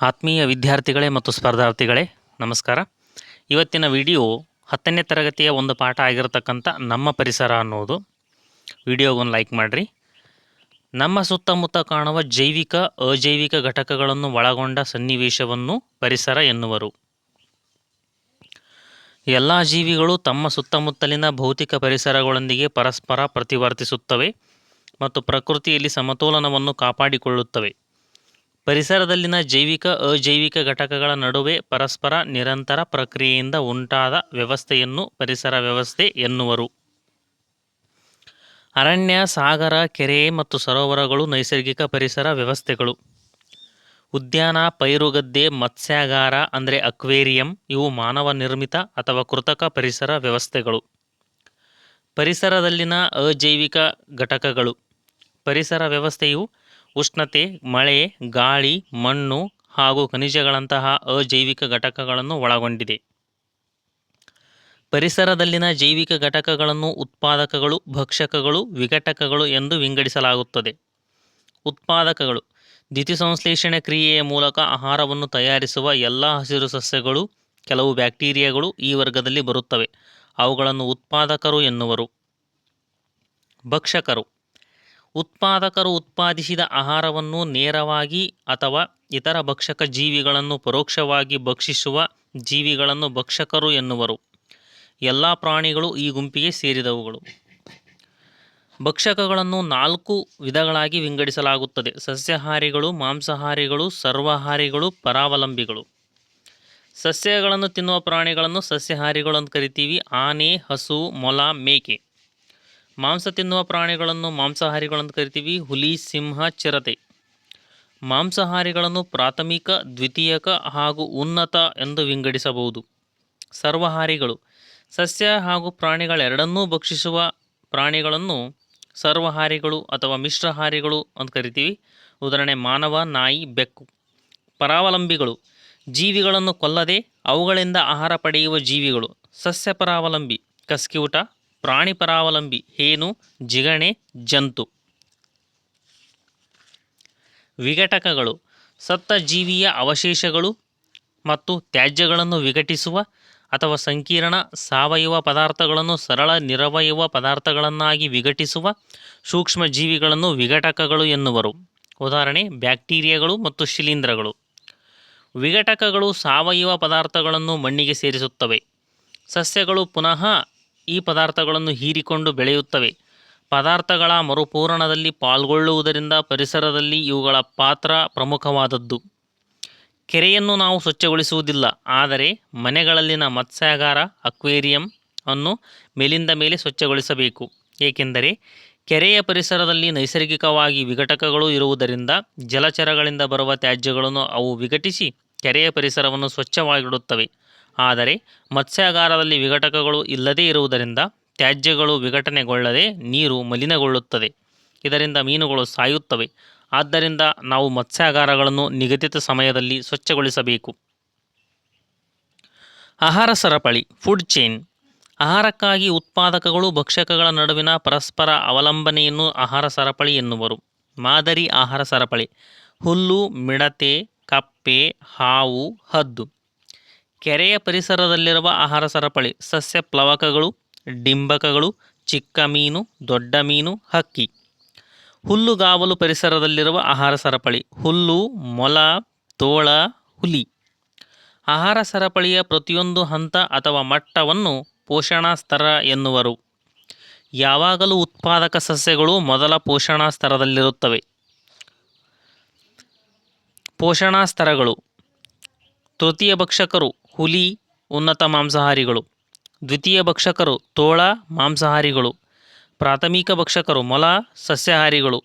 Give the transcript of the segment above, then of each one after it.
ಆತ್ಮೀಯ ವಿದ್ಯಾರ್ಥಿಗಳೇ ಮತ್ತು ಸ್ಪರ್ಧಾರ್ಥಿಗಳೇ, ನಮಸ್ಕಾರ. ಇವತ್ತಿನ ವಿಡಿಯೋ ಹತ್ತನೇ ತರಗತಿಯ ಒಂದು ಪಾಠ ಆಗಿರತಕ್ಕಂಥ ನಮ್ಮ ಪರಿಸರ ಅನ್ನೋದು. ವಿಡಿಯೋಗೊಂದು ಲೈಕ್ ಮಾಡಿರಿ. ನಮ್ಮ ಸುತ್ತಮುತ್ತ ಕಾಣುವ ಜೈವಿಕ, ಅಜೈವಿಕ ಘಟಕಗಳನ್ನು ಒಳಗೊಂಡ ಸನ್ನಿವೇಶವನ್ನು ಪರಿಸರ ಎನ್ನುವರು. ಎಲ್ಲ ಜೀವಿಗಳು ತಮ್ಮ ಸುತ್ತಮುತ್ತಲಿನ ಭೌತಿಕ ಪರಿಸರಗಳೊಂದಿಗೆ ಪರಸ್ಪರ ಪ್ರತಿವರ್ತಿಸುತ್ತವೆ ಮತ್ತು ಪ್ರಕೃತಿಯಲ್ಲಿ ಸಮತೋಲನವನ್ನು ಕಾಪಾಡಿಕೊಳ್ಳುತ್ತವೆ. ಪರಿಸರದಲ್ಲಿನ ಜೈವಿಕ, ಅಜೈವಿಕ ಘಟಕಗಳ ನಡುವೆ ಪರಸ್ಪರ ನಿರಂತರ ಪ್ರಕ್ರಿಯೆಯಿಂದ ಉಂಟಾದ ವ್ಯವಸ್ಥೆಯನ್ನು ಪರಿಸರ ವ್ಯವಸ್ಥೆ ಎನ್ನುವರು. ಅರಣ್ಯ, ಸಾಗರ, ಕೆರೆ ಮತ್ತು ಸರೋವರಗಳು ನೈಸರ್ಗಿಕ ಪರಿಸರ ವ್ಯವಸ್ಥೆಗಳು. ಉದ್ಯಾನ, ಪೈರುಗದ್ದೆ, ಮತ್ಸ್ಯಾಗಾರ ಅಂದರೆ ಅಕ್ವೇರಿಯಂ ಇವು ಮಾನವ ನಿರ್ಮಿತ ಅಥವಾ ಕೃತಕ ಪರಿಸರ ವ್ಯವಸ್ಥೆಗಳು. ಪರಿಸರದಲ್ಲಿನ ಅಜೈವಿಕ ಘಟಕಗಳು. ಪರಿಸರ ವ್ಯವಸ್ಥೆಯು ಉಷ್ಣತೆ, ಮಳೆ, ಗಾಳಿ, ಮಣ್ಣು ಹಾಗೂ ಖನಿಜಗಳಂತಹ ಅಜೈವಿಕ ಘಟಕಗಳನ್ನು ಒಳಗೊಂಡಿದೆ. ಪರಿಸರದಲ್ಲಿನ ಜೈವಿಕ ಘಟಕಗಳನ್ನು ಉತ್ಪಾದಕಗಳು, ಭಕ್ಷಕಗಳು, ವಿಘಟಕಗಳು ಎಂದು ವಿಂಗಡಿಸಲಾಗುತ್ತದೆ. ಉತ್ಪಾದಕಗಳು, ದ್ಯುತಿಸಂಶ್ಲೇಷಣೆ ಕ್ರಿಯೆಯ ಮೂಲಕ ಆಹಾರವನ್ನು ತಯಾರಿಸುವ ಎಲ್ಲ ಹಸಿರು ಸಸ್ಯಗಳು, ಕೆಲವು ಬ್ಯಾಕ್ಟೀರಿಯಾಗಳು ಈ ವರ್ಗದಲ್ಲಿ ಬರುತ್ತವೆ. ಅವುಗಳನ್ನು ಉತ್ಪಾದಕರು ಎನ್ನುವರು. ಭಕ್ಷಕರು ಉತ್ಪಾದಕರು ಉತ್ಪಾದಿಸಿದ ಆಹಾರವನ್ನು ನೇರವಾಗಿ ಅಥವಾ ಇತರ ಭಕ್ಷಕ ಜೀವಿಗಳನ್ನು ಪರೋಕ್ಷವಾಗಿ ಭಕ್ಷಿಸುವ ಜೀವಿಗಳನ್ನು ಭಕ್ಷಕರು ಎನ್ನುವರು. ಎಲ್ಲ ಪ್ರಾಣಿಗಳು ಈ ಗುಂಪಿಗೆ ಸೇರಿದವುಗಳು. ಭಕ್ಷಕಗಳನ್ನು ನಾಲ್ಕು ವಿಧಗಳಾಗಿ ವಿಂಗಡಿಸಲಾಗುತ್ತದೆ. ಸಸ್ಯಾಹಾರಿಗಳು, ಮಾಂಸಾಹಾರಿಗಳು, ಸರ್ವಾಹಾರಿಗಳು, ಪರಾವಲಂಬಿಗಳು. ಸಸ್ಯಗಳನ್ನು ತಿನ್ನುವ ಪ್ರಾಣಿಗಳನ್ನು ಸಸ್ಯಾಹಾರಿಗಳು ಅಂತ ಕರಿತೀವಿ. ಆನೆ, ಹಸು, ಮೊಲ, ಮೇಕೆ. ಮಾಂಸ ತಿನ್ನುವ ಪ್ರಾಣಿಗಳನ್ನು ಮಾಂಸಾಹಾರಿಗಳು ಅಂತ ಕರಿತೀವಿ. ಹುಲಿ, ಸಿಂಹ, ಚಿರತೆ. ಮಾಂಸಾಹಾರಿಗಳನ್ನು ಪ್ರಾಥಮಿಕ, ದ್ವಿತೀಯಕ ಹಾಗೂ ಉನ್ನತ ಎಂದು ವಿಂಗಡಿಸಬಹುದು. ಸರ್ವಹಾರಿಗಳು. ಸಸ್ಯ ಹಾಗೂ ಪ್ರಾಣಿಗಳೆರಡನ್ನೂ ಭಕ್ಷಿಸುವ ಪ್ರಾಣಿಗಳನ್ನು ಸರ್ವಹಾರಿಗಳು ಅಥವಾ ಮಿಶ್ರಹಾರಿಗಳು ಅಂತ ಕರಿತೀವಿ. ಉದಾಹರಣೆ, ಮಾನವ, ನಾಯಿ, ಬೆಕ್ಕು. ಪರಾವಲಂಬಿಗಳು. ಜೀವಿಗಳನ್ನು ಕೊಲ್ಲದೆ ಅವುಗಳಿಂದ ಆಹಾರ ಪಡೆಯುವ ಜೀವಿಗಳು. ಸಸ್ಯ ಪರಾವಲಂಬಿ. ಕಸ್ಕ್ಯೂಟ ಪ್ರಾಣಿ ಪರಾವಲಂಬಿ ಹೇನು, ಜಿಗಣೆ, ಜಂತು. ವಿಘಟಕಗಳು ಸತ್ತ ಜೀವಿಯ ಅವಶೇಷಗಳು ಮತ್ತು ತ್ಯಾಜ್ಯಗಳನ್ನು ವಿಘಟಿಸುವ ಅಥವಾ ಸಂಕೀರ್ಣ ಸಾವಯವ ಪದಾರ್ಥಗಳನ್ನು ಸರಳ ನಿರವಯವ ಪದಾರ್ಥಗಳನ್ನಾಗಿ ವಿಘಟಿಸುವ ಸೂಕ್ಷ್ಮ ಜೀವಿಗಳನ್ನು ವಿಘಟಕಗಳು ಎನ್ನುವರು. ಉದಾಹರಣೆ, ಬ್ಯಾಕ್ಟೀರಿಯಾಗಳು ಮತ್ತು ಶಿಲೀಂಧ್ರಗಳು. ವಿಘಟಕಗಳು ಸಾವಯವ ಪದಾರ್ಥಗಳನ್ನು ಮಣ್ಣಿಗೆ ಸೇರಿಸುತ್ತವೆ. ಸಸ್ಯಗಳು ಪುನಃ ಈ ಪದಾರ್ಥಗಳನ್ನು ಹೀರಿಕೊಂಡು ಬೆಳೆಯುತ್ತವೆ. ಪದಾರ್ಥಗಳ ಮರುಪೂರಣದಲ್ಲಿ ಪಾಲ್ಗೊಳ್ಳುವುದರಿಂದ ಪರಿಸರದಲ್ಲಿ ಇವುಗಳ ಪಾತ್ರ ಪ್ರಮುಖವಾದದ್ದು. ಕೆರೆಯನ್ನು ನಾವು ಸ್ವಚ್ಛಗೊಳಿಸುವುದಿಲ್ಲ, ಆದರೆ ಮನೆಗಳಲ್ಲಿನ ಮತ್ಸ್ಯಾಗಾರ, ಅಕ್ವೇರಿಯಂ ಅನ್ನು ಮೇಲಿಂದ ಮೇಲೆ ಸ್ವಚ್ಛಗೊಳಿಸಬೇಕು. ಏಕೆಂದರೆ ಕೆರೆಯ ಪರಿಸರದಲ್ಲಿ ನೈಸರ್ಗಿಕವಾಗಿ ವಿಘಟಕಗಳು ಇರುವುದರಿಂದ ಜಲಚರಗಳಿಂದ ಬರುವ ತ್ಯಾಜ್ಯಗಳನ್ನು ಅವು ವಿಘಟಿಸಿ ಕೆರೆಯ ಪರಿಸರವನ್ನು ಸ್ವಚ್ಛವಾಗಿಡುತ್ತವೆ. ಆದರೆ ಮತ್ಸ್ಯಾಗಾರದಲ್ಲಿ ವಿಘಟಕಗಳು ಇಲ್ಲದೇ ಇರುವುದರಿಂದ ತ್ಯಾಜ್ಯಗಳು ವಿಘಟನೆಗೊಳ್ಳದೆ ನೀರು ಮಲಿನಗೊಳ್ಳುತ್ತದೆ. ಇದರಿಂದ ಮೀನುಗಳು ಸಾಯುತ್ತವೆ. ಆದ್ದರಿಂದ ನಾವು ಮತ್ಸ್ಯಾಗಾರಗಳನ್ನು ನಿಗದಿತ ಸಮಯದಲ್ಲಿ ಸ್ವಚ್ಛಗೊಳಿಸಬೇಕು. ಆಹಾರ ಸರಪಳಿ ಫುಡ್ ಚೈನ್ ಆಹಾರಕ್ಕಾಗಿ ಉತ್ಪಾದಕಗಳು ಭಕ್ಷಕಗಳ ನಡುವಿನ ಪರಸ್ಪರ ಅವಲಂಬನೆಯನ್ನು ಆಹಾರ ಸರಪಳಿ ಎನ್ನುವರು. ಮಾದರಿ ಆಹಾರ ಸರಪಳಿ. ಹುಲ್ಲು, ಮಿಡತೆ, ಕಪ್ಪೆ, ಹಾವು, ಹದ್ದು. ಕೆರೆಯ ಪರಿಸರದಲ್ಲಿರುವ ಆಹಾರ ಸರಪಳಿ, ಸಸ್ಯ ಪ್ಲವಕಗಳು, ಡಿಂಬಕಗಳು, ಚಿಕ್ಕ ಮೀನು, ದೊಡ್ಡ ಮೀನು, ಹಕ್ಕಿ. ಹುಲ್ಲುಗಾವಲು ಪರಿಸರದಲ್ಲಿರುವ ಆಹಾರ ಸರಪಳಿ, ಹುಲ್ಲು, ಮೊಲ, ತೋಳ, ಹುಲಿ. ಆಹಾರ ಸರಪಳಿಯ ಪ್ರತಿಯೊಂದು ಹಂತ ಅಥವಾ ಮಟ್ಟವನ್ನು ಪೋಷಣಾ ಸ್ತರ ಎನ್ನುವರು. ಯಾವಾಗಲೂ ಉತ್ಪಾದಕ ಸಸ್ಯಗಳು ಮೊದಲ ಪೋಷಣಾ ಸ್ತರದಲ್ಲಿರುತ್ತವೆ ಪೋಷಣಾ ಸ್ತರಗಳು ತೃತೀಯ ಭಕ್ಷಕರು ಹುಲಿ, ಉನ್ನತ ಮಾಂಸಾಹಾರಿಗಳು. ದ್ವಿತೀಯ ಭಕ್ಷಕರು ತೋಳ, ಮಾಂಸಾಹಾರಿಗಳು. ಪ್ರಾಥಮಿಕ ಭಕ್ಷಕರು ಮೊಲ, ಸಸ್ಯಾಹಾರಿಗಳು.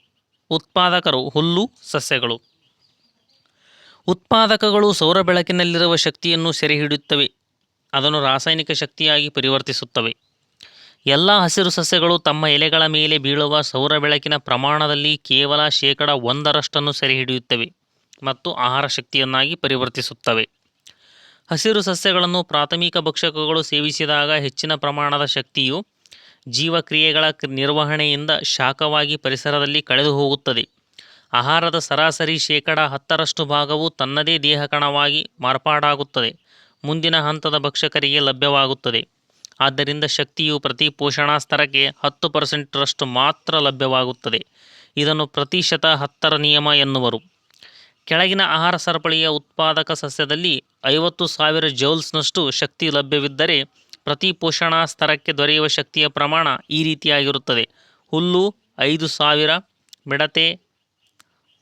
ಉತ್ಪಾದಕರು ಹುಲ್ಲು, ಸಸ್ಯಗಳು. ಉತ್ಪಾದಕಗಳು ಸೌರ ಬೆಳಕಿನಲ್ಲಿರುವ ಶಕ್ತಿಯನ್ನು ಸೆರೆಹಿಡಿಯುತ್ತವೆ. ಅದನ್ನು ರಾಸಾಯನಿಕ ಶಕ್ತಿಯಾಗಿ ಪರಿವರ್ತಿಸುತ್ತವೆ. ಎಲ್ಲ ಹಸಿರು ಸಸ್ಯಗಳು ತಮ್ಮ ಎಲೆಗಳ ಮೇಲೆ ಬೀಳುವ ಸೌರ ಬೆಳಕಿನ ಪ್ರಮಾಣದಲ್ಲಿ ಕೇವಲ ಶೇಕಡ ಒಂದರಷ್ಟನ್ನು ಸೆರೆಹಿಡಿಯುತ್ತವೆ ಮತ್ತು ಆಹಾರ ಶಕ್ತಿಯನ್ನಾಗಿ ಪರಿವರ್ತಿಸುತ್ತವೆ. ಹಸಿರು ಸಸ್ಯಗಳನ್ನು ಪ್ರಾಥಮಿಕ ಭಕ್ಷಕಗಳು ಸೇವಿಸಿದಾಗ ಹೆಚ್ಚಿನ ಪ್ರಮಾಣದ ಶಕ್ತಿಯು ಜೀವಕ್ರಿಯೆಗಳ ನಿರ್ವಹಣೆಯಿಂದ ಶಾಖವಾಗಿ ಪರಿಸರದಲ್ಲಿ ಕಳೆದು ಹೋಗುತ್ತದೆ. ಆಹಾರದ ಸರಾಸರಿ ಶೇಕಡ ಹತ್ತರಷ್ಟು ಭಾಗವು ತನ್ನದೇ ದೇಹಕಣವಾಗಿ ಮಾರ್ಪಾಡಾಗುತ್ತದೆ. ಮುಂದಿನ ಹಂತದ ಭಕ್ಷಕರಿಗೆ ಲಭ್ಯವಾಗುತ್ತದೆ. ಆದ್ದರಿಂದ ಶಕ್ತಿಯು ಪ್ರತಿ ಪೋಷಣಾ ಸ್ತರಕ್ಕೆ ಹತ್ತು ಪರ್ಸೆಂಟ್ರಷ್ಟು ಮಾತ್ರ ಲಭ್ಯವಾಗುತ್ತದೆ. ಇದನ್ನು ಪ್ರತಿಶತ ಹತ್ತರ ನಿಯಮ ಎನ್ನುವರು. ಕೆಳಗಿನ ಆಹಾರ ಸರಪಳಿಯ ಉತ್ಪಾದಕ ಸಸ್ಯದಲ್ಲಿ ಐವತ್ತು ಸಾವಿರ ಜೌಲ್ಸ್ನಷ್ಟು ಶಕ್ತಿ ಲಭ್ಯವಿದ್ದರೆ ಪ್ರತಿ ಪೋಷಣಾ ಸ್ತರಕ್ಕೆ ದೊರೆಯುವ ಶಕ್ತಿಯ ಪ್ರಮಾಣ ಈ ರೀತಿಯಾಗಿರುತ್ತದೆ. ಹುಲ್ಲು ಐದು ಸಾವಿರ, ಮಿಡತೆ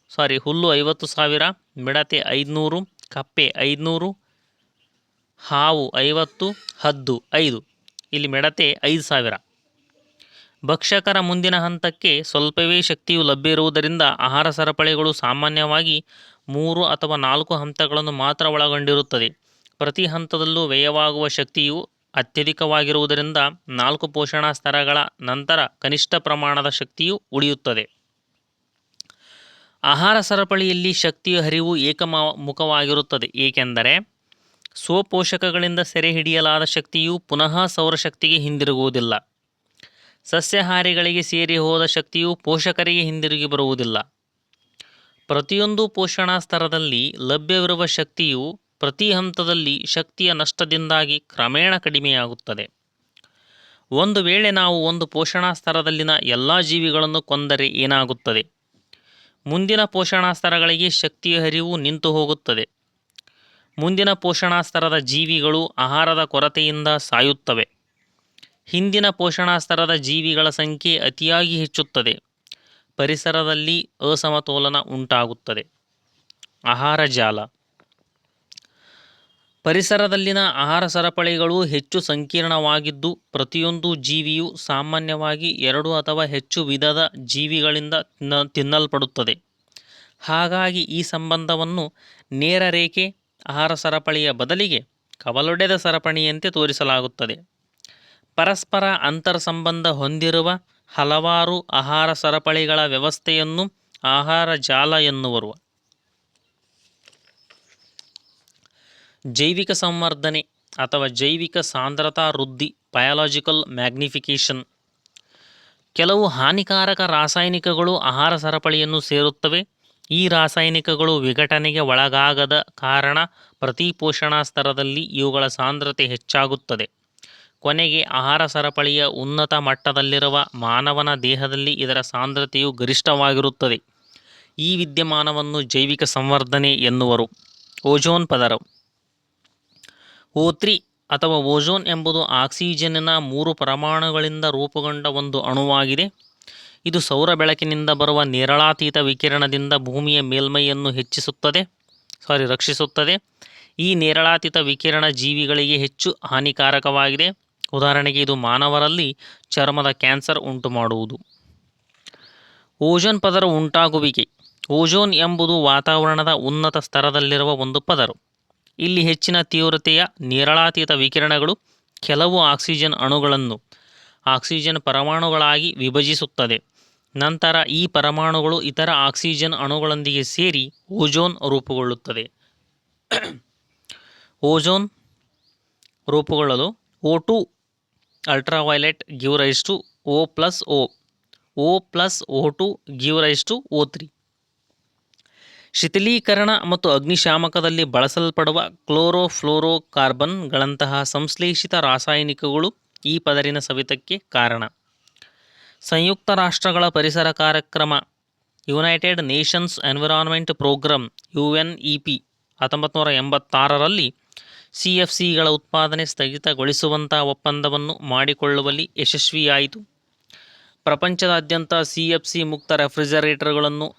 ಸಾರಿ, ಹುಲ್ಲು ಐವತ್ತು ಸಾವಿರ, ಮಿಡತೆ ಐದುನೂರು, ಕಪ್ಪೆ ಐದುನೂರು, ಹಾವು ಐವತ್ತು, ಹದ್ದು ಐದು. ಇಲ್ಲಿ ಮಿಡತೆ ಐದು ಸಾವಿರ. ಭಕ್ಷಕರ ಮುಂದಿನ ಹಂತಕ್ಕೆ ಸ್ವಲ್ಪವೇ ಶಕ್ತಿಯು ಲಭ್ಯ ಇರುವುದರಿಂದ ಆಹಾರ ಸರಪಳಿಗಳು ಸಾಮಾನ್ಯವಾಗಿ ಮೂರು ಅಥವಾ ನಾಲ್ಕು ಹಂತಗಳನ್ನು ಮಾತ್ರ ಒಳಗೊಂಡಿರುತ್ತದೆ. ಪ್ರತಿ ಹಂತದಲ್ಲೂ ವ್ಯಯವಾಗುವ ಶಕ್ತಿಯು ಅತ್ಯಧಿಕವಾಗಿರುವುದರಿಂದ ನಾಲ್ಕು ಪೋಷಣಾ ಸ್ತರಗಳ ನಂತರ ಕನಿಷ್ಠ ಪ್ರಮಾಣದ ಶಕ್ತಿಯು ಉಳಿಯುತ್ತದೆ. ಆಹಾರ ಸರಪಳಿಯಲ್ಲಿ ಶಕ್ತಿಯ ಹರಿವು ಏಕಮುಖವಾಗಿರುತ್ತದೆ. ಏಕೆಂದರೆ ಸ್ವಪೋಷಕಗಳಿಂದ ಸೆರೆ ಹಿಡಿಯಲಾದ ಶಕ್ತಿಯು ಪುನಃ ಸೌರಶಕ್ತಿಗೆ ಹಿಂದಿರುಗುವುದಿಲ್ಲ. ಸಸ್ಯಾಹಾರಿಗಳಿಗೆ ಸೇರಿ ಹೋದ ಶಕ್ತಿಯು ಪೋಷಕರಿಗೆ ಹಿಂದಿರುಗಿ ಬರುವುದಿಲ್ಲ. ಪ್ರತಿಯೊಂದು ಪೋಷಣಾ ಸ್ತರದಲ್ಲಿ ಲಭ್ಯವಿರುವ ಶಕ್ತಿಯು ಪ್ರತಿ ಹಂತದಲ್ಲಿ ಶಕ್ತಿಯ ನಷ್ಟದಿಂದಾಗಿ ಕ್ರಮೇಣ ಕಡಿಮೆಯಾಗುತ್ತದೆ. ಒಂದು ವೇಳೆ ನಾವು ಒಂದು ಪೋಷಣಾ ಸ್ತರದಲ್ಲಿನ ಎಲ್ಲ ಜೀವಿಗಳನ್ನು ಕೊಂದರೆ ಏನಾಗುತ್ತದೆ? ಮುಂದಿನ ಪೋಷಣಾ ಸ್ತರಗಳಿಗೆ ಶಕ್ತಿಯ ಹರಿವು ನಿಂತು ಹೋಗುತ್ತದೆ. ಮುಂದಿನ ಪೋಷಣಾ ಸ್ತರದ ಜೀವಿಗಳು ಆಹಾರದ ಕೊರತೆಯಿಂದ ಸಾಯುತ್ತವೆ. ಹಿಂದಿನ ಪೋಷಣಾ ಸ್ತರದ ಜೀವಿಗಳ ಸಂಖ್ಯೆ ಅತಿಯಾಗಿ ಹೆಚ್ಚುತ್ತದೆ. ಪರಿಸರದಲ್ಲಿ ಅಸಮತೋಲನ ಉಂಟಾಗುತ್ತದೆ. ಆಹಾರ ಜಾಲ. ಪರಿಸರದಲ್ಲಿನ ಆಹಾರ ಸರಪಳಿಗಳು ಹೆಚ್ಚು ಸಂಕೀರ್ಣವಾಗಿದ್ದು, ಪ್ರತಿಯೊಂದು ಜೀವಿಯು ಸಾಮಾನ್ಯವಾಗಿ ಎರಡು ಅಥವಾ ಹೆಚ್ಚು ವಿಧದ ಜೀವಿಗಳಿಂದ ತಿನ್ನ, ತಿನ್ನಲ್ಪಡುತ್ತದೆ. ಹಾಗಾಗಿ ಈ ಸಂಬಂಧವನ್ನು ನೇರ ರೇಖೆ, ಆಹಾರ ಸರಪಳಿಯ ಬದಲಿಗೆ ಕವಲೊಡೆದ ಸರಪಣಿಯಂತೆ ತೋರಿಸಲಾಗುತ್ತದೆ. ಪರಸ್ಪರ ಅಂತರ್ ಸಂಬಂಧ ಹೊಂದಿರುವ ಹಲವಾರು ಆಹಾರ ಸರಪಳಿಗಳ ವ್ಯವಸ್ಥೆಯನ್ನು ಆಹಾರ ಜಾಲ ಎನ್ನುವರು. ಜೈವಿಕ ಸಂವರ್ಧನೆ ಅಥವಾ ಜೈವಿಕ ಸಾಂದ್ರತಾ ವೃದ್ಧಿ ಬಯಾಲಜಿಕಲ್ ಮ್ಯಾಗ್ನಿಫಿಕೇಷನ್ ಕೆಲವು ಹಾನಿಕಾರಕ ರಾಸಾಯನಿಕಗಳು ಆಹಾರ ಸರಪಳಿಯನ್ನು ಸೇರುತ್ತವೆ. ಈ ರಾಸಾಯನಿಕಗಳು ವಿಘಟನೆಗೆ ಒಳಗಾಗದ ಕಾರಣ ಪ್ರತಿ ಪೋಷಣಾ ಸ್ತರದಲ್ಲಿ ಇವುಗಳ ಸಾಂದ್ರತೆ ಹೆಚ್ಚಾಗುತ್ತದೆ. ಕೊನೆಗೆ ಆಹಾರ ಸರಪಳಿಯ ಉನ್ನತ ಮಟ್ಟದಲ್ಲಿರುವ ಮಾನವನ ದೇಹದಲ್ಲಿ ಇದರ ಸಾಂದ್ರತೆಯು ಗರಿಷ್ಠವಾಗಿರುತ್ತದೆ. ಈ ವಿದ್ಯಮಾನವನ್ನು ಜೈವಿಕ ಸಂವರ್ಧನೆ ಎನ್ನುವರು. ಓಜೋನ್ ಪದರ ಓತ್ರಿ ತ್ರಿ ಅಥವಾ ಓಜೋನ್ ಎಂಬುದು ಆಕ್ಸಿಜನ್ನಿನ ಮೂರು ಪರಮಾಣುಗಳಿಂದ ರೂಪುಗೊಂಡ ಒಂದು ಅಣುವಾಗಿದೆ. ಇದು ಸೌರ ಬೆಳಕಿನಿಂದ ಬರುವ ನೇರಳಾತೀತ ವಿಕಿರಣದಿಂದ ಭೂಮಿಯ ಮೇಲ್ಮೈಯನ್ನು ಹೆಚ್ಚಿಸುತ್ತದೆ. ಸಾರಿ, ರಕ್ಷಿಸುತ್ತದೆ. ಈ ನೇರಳಾತೀತ ವಿಕಿರಣ ಜೀವಿಗಳಿಗೆ ಹೆಚ್ಚು ಹಾನಿಕಾರಕವಾಗಿದೆ. ಉದಾಹರಣೆಗೆ ಇದು ಮಾನವರಲ್ಲಿ ಚರ್ಮದ ಕ್ಯಾನ್ಸರ್ ಉಂಟು ಮಾಡುವುದು. ಓಜೋನ್ ಪದರ ಉಂಟಾಗುವಿಕೆ. ಓಜೋನ್ ಎಂಬುದು ವಾತಾವರಣದ ಉನ್ನತ ಸ್ತರದಲ್ಲಿರುವ ಒಂದು ಪದರು. ಇಲ್ಲಿ ಹೆಚ್ಚಿನ ತೀವ್ರತೆಯ ನೇರಳಾತೀತ ವಿಕಿರಣಗಳು ಕೆಲವು ಆಕ್ಸಿಜನ್ ಅಣುಗಳನ್ನು, ಆಕ್ಸಿಜನ್ ಪರಮಾಣುಗಳಾಗಿ ವಿಭಜಿಸುತ್ತದೆ. ನಂತರ ಈ ಪರಮಾಣುಗಳು ಇತರ ಆಕ್ಸಿಜನ್ ಅಣುಗಳೊಂದಿಗೆ ಸೇರಿ ಓಜೋನ್ ರೂಪುಗೊಳ್ಳುತ್ತದೆ. Ozone ರೂಪುಗೊಳ್ಳಲು O ultraviolet give rise to O plus O O plus O two give rise to O three ಶಿಥಿಲೀಕರಣ ಮತ್ತು ಅಗ್ನಿಶಾಮಕದಲ್ಲಿ ಬಳಸಲ್ಪಡುವ ಕ್ಲೋರೋಫ್ಲೋರೋಕಾರ್ಬನ್ಗಳಂತಹ ಸಂಶ್ಲೇಷಿತ ರಾಸಾಯನಿಕಗಳು ಈ ಪದರಿನ ಸವಿತಕ್ಕೆ ಕಾರಣ. ಸಂಯುಕ್ತ ರಾಷ್ಟ್ರಗಳ ಪರಿಸರ ಕಾರ್ಯಕ್ರಮ united nations environment programme U N E P ಹತ್ತೊಂಬತ್ತು ನೂರ ಎಂಬತ್ತಾರರಲ್ಲಿ ಸಿ ಎಫ್ ಸಿಗಳ ಉತ್ಪಾದನೆ ಸ್ಥಗಿತಗೊಳಿಸುವಂಥ ಒಪ್ಪಂದವನ್ನು ಮಾಡಿಕೊಳ್ಳುವಲ್ಲಿ ಯಶಸ್ವಿಯಾಯಿತು. ಪ್ರಪಂಚದಾದ್ಯಂತ ಸಿ ಎಫ್ ಸಿ ಮುಕ್ತ ರೆಫ್ರಿಜರೇಟರ್ಗಳನ್ನು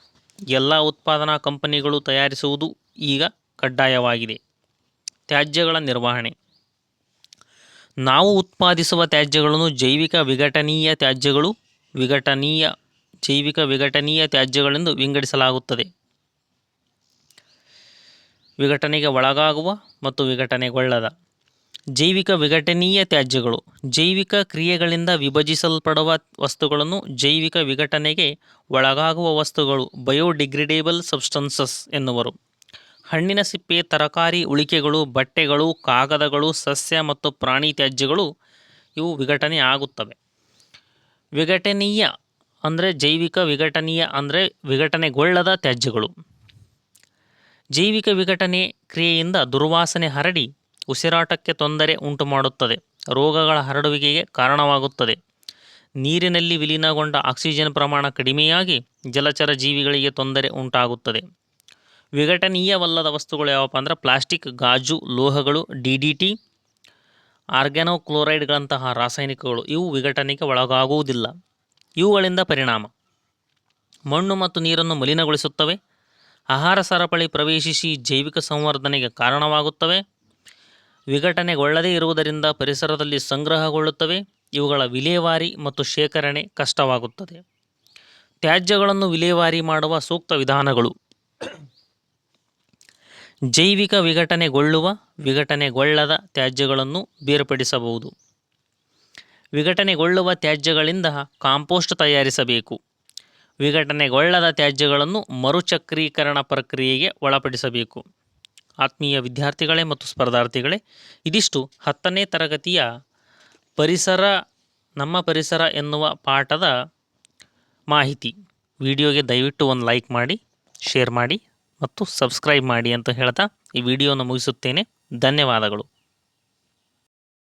ಎಲ್ಲ ಉತ್ಪಾದನಾ ಕಂಪನಿಗಳು ತಯಾರಿಸುವುದು ಈಗ ಕಡ್ಡಾಯವಾಗಿದೆ. ತ್ಯಾಜ್ಯಗಳ ನಿರ್ವಹಣೆ. ನಾವು ಉತ್ಪಾದಿಸುವ ತ್ಯಾಜ್ಯಗಳನ್ನು ಜೈವಿಕ ವಿಘಟನೀಯ ತ್ಯಾಜ್ಯಗಳು, ವಿಘಟನೀಯ, ಜೈವಿಕ ವಿಘಟನೀಯ ತ್ಯಾಜ್ಯಗಳೆಂದು ವಿಂಗಡಿಸಲಾಗುತ್ತದೆ. ವಿಘಟನೆಗೆ ಒಳಗಾಗುವ ಮತ್ತು ವಿಘಟನೆಗೊಳ್ಳದ. ಜೈವಿಕ ವಿಘಟನೀಯ ತ್ಯಾಜ್ಯಗಳು. ಜೈವಿಕ ಕ್ರಿಯೆಗಳಿಂದ ವಿಭಜಿಸಲ್ಪಡುವ ವಸ್ತುಗಳನ್ನು ಜೈವಿಕ ವಿಘಟನೆಗೆ ಒಳಗಾಗುವ ವಸ್ತುಗಳು, ಬಯೋಡಿಗ್ರೇಡೇಬಲ್ ಸಬ್ಸ್ಟನ್ಸಸ್ ಎನ್ನುವರು. ಹಣ್ಣಿನ ಸಿಪ್ಪೆ, ತರಕಾರಿ, ಉಳಿಕೆಗಳು, ಬಟ್ಟೆಗಳು, ಕಾಗದಗಳು, ಸಸ್ಯ ಮತ್ತು ಪ್ರಾಣಿ ತ್ಯಾಜ್ಯಗಳು ಇವು ವಿಘಟನೆ ಆಗುತ್ತವೆ. ವಿಘಟನೀಯ ಅಂದರೆ ಜೈವಿಕ ವಿಘಟನೀಯ ಅಂದರೆ ವಿಘಟನೆಗೊಳ್ಳದ ತ್ಯಾಜ್ಯಗಳು. ಜೈವಿಕ ವಿಘಟನೆ ಕ್ರಿಯೆಯಿಂದ ದುರ್ವಾಸನೆ ಹರಡಿ ಉಸಿರಾಟಕ್ಕೆ ತೊಂದರೆ ಉಂಟುಮಾಡುತ್ತದೆ. ರೋಗಗಳ ಹರಡುವಿಕೆಗೆ ಕಾರಣವಾಗುತ್ತದೆ. ನೀರಿನಲ್ಲಿ ವಿಲೀನಗೊಂಡ ಆಕ್ಸಿಜನ್ ಪ್ರಮಾಣ ಕಡಿಮೆಯಾಗಿ ಜಲಚರ ಜೀವಿಗಳಿಗೆ ತೊಂದರೆ ಉಂಟಾಗುತ್ತದೆ. ವಿಘಟನೀಯವಲ್ಲದ ವಸ್ತುಗಳು ಯಾವಪ್ಪ ಅಂದರೆ ಪ್ಲಾಸ್ಟಿಕ್, ಗಾಜು, ಲೋಹಗಳು, ಡಿ ಡಿ ಟಿ ಆರ್ಗ್ಯಾನೋಕ್ಲೋರೈಡ್ಗಳಂತಹ ರಾಸಾಯನಿಕಗಳು ಇವು ವಿಘಟನೆಗೆ ಒಳಗಾಗುವುದಿಲ್ಲ. ಇವುಗಳಿಂದ ಪರಿಣಾಮ. ಮಣ್ಣು ಮತ್ತು ನೀರನ್ನು ಮಲಿನಗೊಳಿಸುತ್ತವೆ. ಆಹಾರ ಸರಪಳಿ ಪ್ರವೇಶಿಸಿ ಜೈವಿಕ ಸಂವರ್ಧನೆಗೆ ಕಾರಣವಾಗುತ್ತವೆ. ವಿಘಟನೆಗೊಳ್ಳದೇ ಇರುವುದರಿಂದ ಪರಿಸರದಲ್ಲಿ ಸಂಗ್ರಹಗೊಳ್ಳುತ್ತವೆ. ಇವುಗಳ ವಿಲೇವಾರಿ ಮತ್ತು ಶೇಖರಣೆ ಕಷ್ಟವಾಗುತ್ತದೆ. ತ್ಯಾಜ್ಯಗಳನ್ನು ವಿಲೇವಾರಿ ಮಾಡುವ ಸೂಕ್ತ ವಿಧಾನಗಳು. ಜೈವಿಕ ವಿಘಟನೆಗೊಳ್ಳುವ, ವಿಘಟನೆಗೊಳ್ಳದ ತ್ಯಾಜ್ಯಗಳನ್ನು ಬೇರ್ಪಡಿಸಬಹುದು. ವಿಘಟನೆಗೊಳ್ಳುವ ತ್ಯಾಜ್ಯಗಳಿಂದ ಕಾಂಪೋಸ್ಟ್ ತಯಾರಿಸಬೇಕು. ವಿಘಟನೆಗೊಳ್ಳದ ತ್ಯಾಜ್ಯಗಳನ್ನು ಮರುಚಕ್ರೀಕರಣ ಪ್ರಕ್ರಿಯೆಗೆ ಒಳಪಡಿಸಬೇಕು. ಆತ್ಮೀಯ ವಿದ್ಯಾರ್ಥಿಗಳೇ ಮತ್ತು ಸ್ಪರ್ಧಾರ್ಥಿಗಳೇ, ಇದಿಷ್ಟು ಹತ್ತನೇ ತರಗತಿಯ ಪರಿಸರ, ನಮ್ಮ ಪರಿಸರ ಎನ್ನುವ ಪಾಠದ ಮಾಹಿತಿ. ವಿಡಿಯೋಗೆ ದಯವಿಟ್ಟು ಒಂದು ಲೈಕ್ ಮಾಡಿ, ಶೇರ್ ಮಾಡಿ ಮತ್ತು ಸಬ್ಸ್ಕ್ರೈಬ್ ಮಾಡಿ ಅಂತ ಹೇಳ್ತಾ ಈ ವಿಡಿಯೋನ ಮುಗಿಸುತ್ತೇನೆ. ಧನ್ಯವಾದಗಳು.